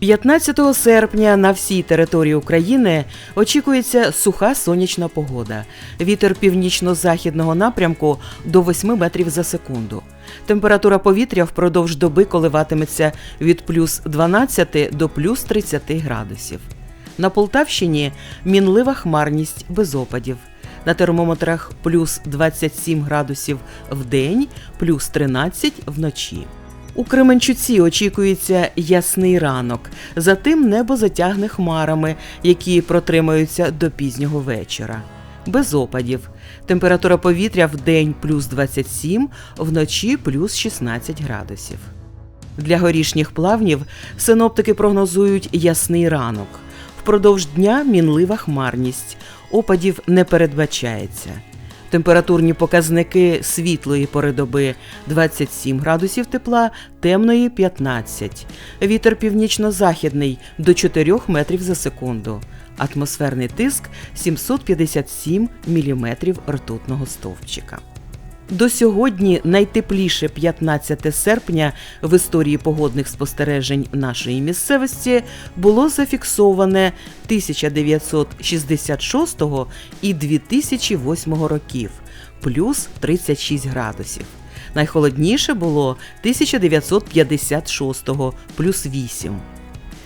15 серпня на всій території України очікується суха сонячна погода. Вітер північно-західного напрямку до 8 метрів за секунду. Температура повітря впродовж доби коливатиметься від плюс 12 до плюс 30 градусів. На Полтавщині мінлива хмарність без опадів. На термометрах плюс 27 градусів в день, плюс 13 вночі. У Кременчуці очікується ясний ранок. Затим небо затягне хмарами, які протримаються до пізнього вечора. Без опадів. Температура повітря в день плюс 27, вночі плюс 16 градусів. Для горішніх плавнів синоптики прогнозують ясний ранок. Впродовж дня мінлива хмарність. Опадів не передбачається. Температурні показники світлої пори доби 27 градусів тепла, темної 15. Вітер північно-західний до 4 метрів за секунду. Атмосферний тиск 757 міліметрів ртутного стовпчика. До сьогодні найтепліше 15 серпня в історії погодних спостережень нашої місцевості було зафіксоване 1966 і 2008 років плюс 36 градусів. Найхолодніше було 1956 плюс 8.